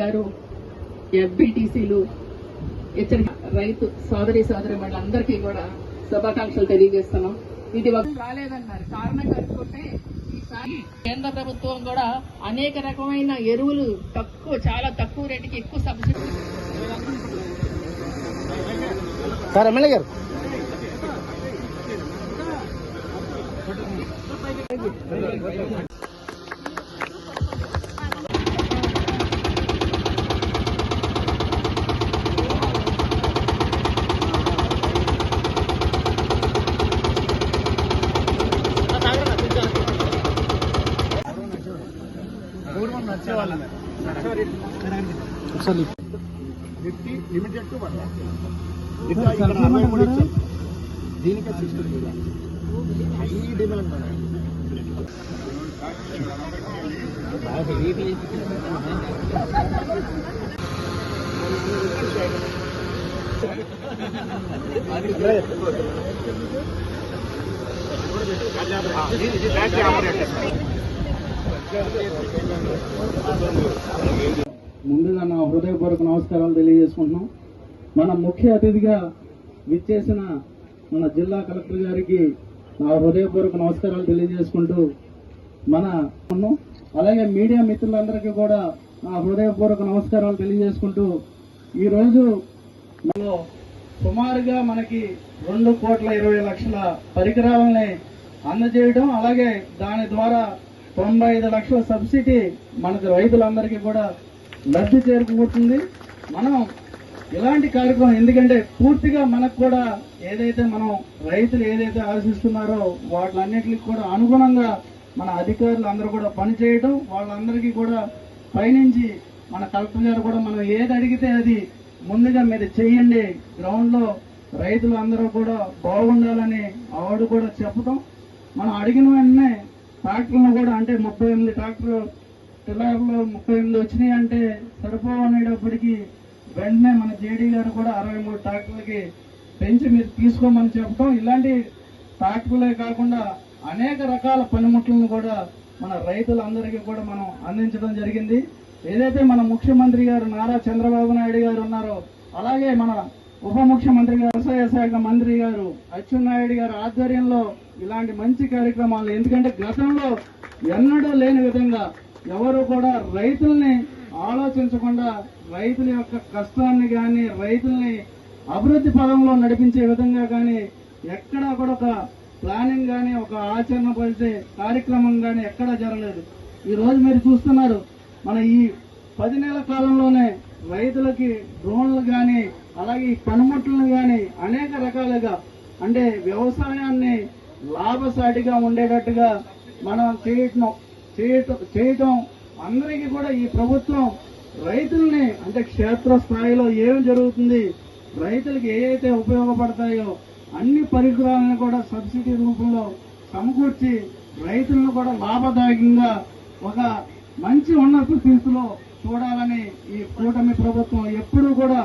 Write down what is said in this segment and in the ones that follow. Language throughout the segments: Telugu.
గారు ఎఫ్బిటిసిలు హెచ్చరిక రైతు సోదరి సోదరి అందరికీ కూడా శుభాకాంక్షలు తెలియజేస్తున్నాం. ఇది ఒక రాలేదన్నారు. కారణం కనుక్కుంటే ఈసారి కేంద్ర ప్రభుత్వం కూడా అనేక రకమైన ఎరువులు తక్కువ చాలా తక్కువ రేటుకి ఎక్కువ సబ్సిడీ సార్ ఎమ్మెల్యే గారు. ఒకసారి ఫిఫ్టీ లిమిటెడ్ టు వన్ ఇక్కడ ఇక్కడ అరవై మూడు ఇచ్చాం దీనికే సిక్స్టీ ఈ డిమాండ్ ముందుగా నా హృదయపూర్వక నమస్కారాలు తెలియజేసుకుంటున్నాం. మన ముఖ్య అతిథిగా విచ్చేసిన మన జిల్లా కలెక్టర్ గారికి నా హృదయపూర్వక నమస్కారాలు తెలియజేసుకుంటూ మన అలాగే మీడియా మిత్రులందరికీ కూడా నా హృదయపూర్వక నమస్కారాలు తెలియజేసుకుంటూ ఈరోజు మనలో సుమారుగా మనకి రెండు కోట్ల ఇరవై లక్షల పరికరాలని అందజేయడం అలాగే దాని ద్వారా తొంభై ఐదు లక్షల సబ్సిడీ మనకు రైతులందరికీ కూడా లబ్ధి చేరుకుపోతుంది. మనం ఇలాంటి కార్యక్రమం ఎందుకంటే పూర్తిగా మనకు కూడా ఏదైతే మనం రైతులు ఏదైతే ఆశిస్తున్నారో వాటిలన్నిటికి కూడా అనుగుణంగా మన అధికారులు అందరూ కూడా పనిచేయటం వాళ్ళందరికీ కూడా పైనుంచి మన కలెక్టర్ గారు కూడా మనం ఏది అడిగితే అది ముందుగా మీరు చేయండి. గ్రౌండ్లో రైతులు అందరూ కూడా బాగుండాలని ఆవిడ కూడా చెప్పటం. మనం అడిగిన వెంటనే ట్రాక్టర్లు కూడా అంటే ముప్పై ఎనిమిది ట్రాక్టర్ టిల్లర్లు ముప్పై ఎనిమిది వచ్చినాయి అంటే సరిపోవనేటప్పటికి వెంటనే మన జేడీ గారు కూడా అరవై మూడు ట్రాక్టర్లకి పెంచి మీరు తీసుకోమని చెప్పడం ఇలాంటి ట్రాక్టర్లే కాకుండా అనేక రకాల పనిముట్లను కూడా మన రైతులందరికీ కూడా మనం అందించడం జరిగింది. ఏదైతే మన ముఖ్యమంత్రి గారు నారా చంద్రబాబు నాయుడు గారు ఉన్నారో అలాగే మన ఉప ముఖ్యమంత్రి వ్యవసాయ శాఖ మంత్రి గారు అచ్చెన్నాయుడు గారు ఆధ్వర్యంలో ఇలాంటి మంచి కార్యక్రమాలు. ఎందుకంటే గతంలో ఎన్నడూ లేని విధంగా ఎవరు కూడా రైతుల్ని ఆలోచించకుండా రైతుల యొక్క కష్టాన్ని కానీ రైతుల్ని అభివృద్ధి పదంలో నడిపించే విధంగా కానీ ఎక్కడా కూడా ఒక ప్లానింగ్ కానీ ఒక ఆచరణ పరిచే కార్యక్రమం కానీ ఎక్కడా జరగలేదు. ఈ రోజు మీరు చూస్తున్నారు మన ఈ పది నెలల కాలంలోనే రైతులకి డ్రోన్లు కానీ అలాగే ఈ పనిముట్లను కానీ అనేక రకాలుగా అంటే వ్యవసాయాన్ని లాభసాటిగా ఉండేటట్టుగా మనం చేయటం చేయటం చేయటం అందరికీ కూడా ఈ ప్రభుత్వం రైతుల్ని అంటే క్షేత్ర స్థాయిలో ఏం జరుగుతుంది? రైతులకి ఏవైతే ఉపయోగపడతాయో అన్ని పరికరాలను కూడా సబ్సిడీ రూపంలో సమకూర్చి రైతులను కూడా లాభదాయకంగా ఒక మంచి ఉన్నత స్థితిలో చూడాలని ఈ కూటమి ప్రభుత్వం ఎప్పుడూ కూడా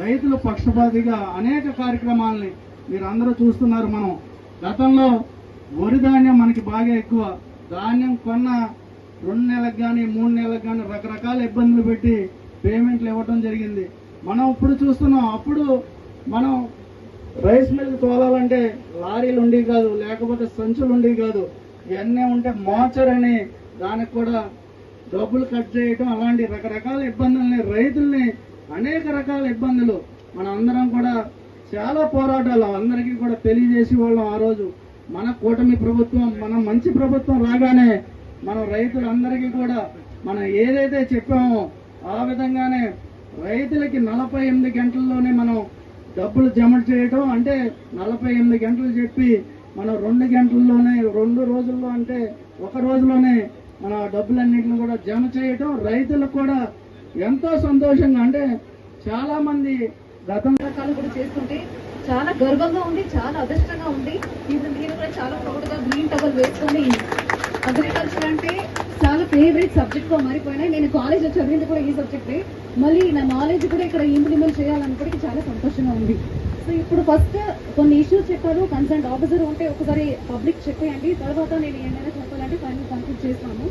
రైతుల పక్షపాతిగా అనేక కార్యక్రమాలని మీరు అందరూ చూస్తున్నారు మనం. గతంలో వరి ధాన్యం మనకి బాగా ఎక్కువ. ధాన్యం కొన్న రెండు నెలలకు కానీ మూడు నెలలకు కానీ రకరకాల ఇబ్బందులు పెట్టి పేమెంట్లు ఇవ్వటం జరిగింది. మనం ఇప్పుడు చూస్తున్నాం అప్పుడు మనం రైస్ మిల్ తోలాలంటే లారీలు ఉండేవి కాదు లేకపోతే సంచులు ఉండేవి కాదు. ఇవన్నీ ఉంటే మోచర్ అని దానికి కూడా డబ్బులు కట్ చేయటం అలాంటి రకరకాల ఇబ్బందుల్ని రైతుల్ని అనేక రకాల ఇబ్బందులు. మన అందరం కూడా చాలా పోరాటాలు అందరికీ కూడా తెలియజేసి వాళ్ళం ఆ రోజు. మన కూటమి ప్రభుత్వం మన మంచి ప్రభుత్వం రాగానే మనం రైతులందరికీ కూడా మనం ఏదైతే చెప్పామో ఆ విధంగానే రైతులకి నలభై ఎనిమిది గంటల్లోనే మనం డబ్బులు జమ చేయటం అంటే నలభై ఎనిమిది గంటలు చెప్పి మనం రెండు గంటల్లోనే రెండు రోజుల్లో అంటే ఒక రోజులోనే మన డబ్బులన్నింటిని కూడా జమ చేయటం రైతులకు కూడా ఎంతో సంతోషంగా అంటే చాలా మంది గతం రకాలు కూడా చేస్తుంటే చాలా గర్వంగా ఉంది చాలా అదృష్టంగా ఉంది. ఇప్పుడు నేను కూడా చాలా ప్రౌడ్గా గ్రీన్ టవల్ వేసుకుని అగ్రికల్చర్ అంటే చాలా ఫేవరెట్ సబ్జెక్ట్గా మారిపోయినాయి. నేను కాలేజ్లో చదివింది కూడా ఈ సబ్జెక్టే మళ్ళీ నా నాలెడ్జ్ కూడా ఇక్కడ ఇంప్లిమెంట్ చేయాలనుకోవడానికి చాలా సంతోషంగా ఉంది. సో ఇప్పుడు ఫస్ట్ కొన్ని ఇష్యూస్ చెప్పారు కన్సర్న్ ఆఫీసర్ ఉంటే ఒకసారి పబ్లిక్ చెప్పేయండి. తర్వాత నేను ఏమైనా చెప్పాలంటే ఫైనల్ కంప్లీట్ చేస్తాను.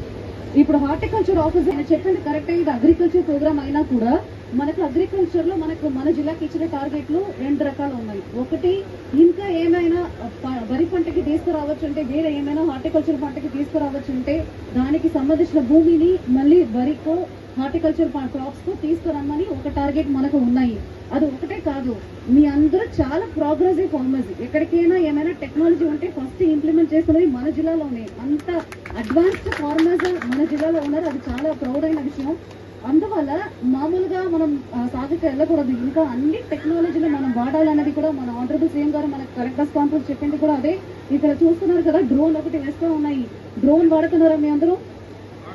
ఇప్పుడు హార్టికల్చర్ ఆఫీస్ ఆయన చెప్పింది కరెక్ట్ ఇది అగ్రికల్చర్ ప్రోగ్రామ్ అయినా కూడా మనకు అగ్రికల్చర్లో మనకు మన జిల్లాకి ఇచ్చిన టార్గెట్లు రెండు రకాలు ఉన్నాయి. ఒకటి ఇంకా ఏమైనా ప- వరి పంటకి తీసుకురావచ్చు అంటే వేరే ఏమైనా హార్టికల్చర్ పంటకి తీసుకురావచ్చు అంటే దానికి సంబంధించిన భూమిని మళ్ళీ వరికో హార్టికల్చర్ క్రాప్స్కు తీసుకురమ్మని ఒక టార్గెట్ మనకు ఉన్నాయి. అది ఒకటే కాదు. మీ అందరూ చాలా ప్రోగ్రెసివ్ ఫార్మర్స్ ఎక్కడికైనా ఏమైనా టెక్నాలజీ ఉంటే ఫస్ట్ ఇంప్లిమెంట్ చేసుకునేది మన జిల్లాలోనే. అంత అడ్వాన్స్డ్ ఫార్మర్స్ మన జిల్లాలో ఉన్నారు. అది చాలా ప్రౌడ్ అయిన విషయం. అందువల్ల మామూలుగా మనం ఆ, సాగుకు వెళ్ళకూడదు. ఇంకా అన్ని టెక్నాలజీలు మనం వాడాలన్నది కూడా మన ఆనరబుల్ సీఎం గారు మనకు కరెక్ట్ కాన్ఫరెన్స్ చెప్పింది కూడా అదే. ఇక్కడ చూస్తున్నారు కదా డ్రోన్ ఒకటి వేస్తూ ఉన్నాయి. డ్రోన్ వాడుతున్నారా మీ అందరూ?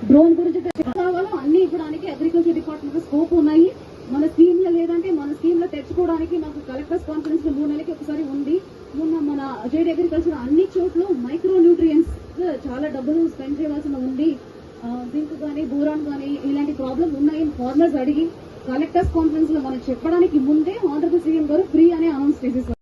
డ్రోన్ గురించి కావాలో అన్ని ఇవ్వడానికి అగ్రికల్చర్ డిపార్ట్మెంట్ స్కోప్ ఉన్నాయి మన స్కీమ్లో లేదంటే మన స్కీమ్లో తెచ్చుకోవడానికి మాకు కలెక్టర్స్ కాన్ఫరెన్స్లో మూడు నెలలకి ఒకసారి ఉంది. మొన్న మన అజయ్ అగ్రికల్చర్ అన్ని చోట్ల మైక్రో న్యూట్రియన్స్ చాలా డబ్బులు స్పెండ్ చేయాల్సిన ఉంది. జింక్ కానీ బూరాన్ కానీ ఇలాంటి ప్రాబ్లం ఉన్నాయి ఫార్మర్స్ అడిగి కలెక్టర్స్ కాన్ఫరెన్స్లో మనకు చెప్పడానికి ముందే ఆంధ్రప్రదేశ్ సీఎం గారు ఫ్రీ అనే అనౌన్స్ చేసేసారు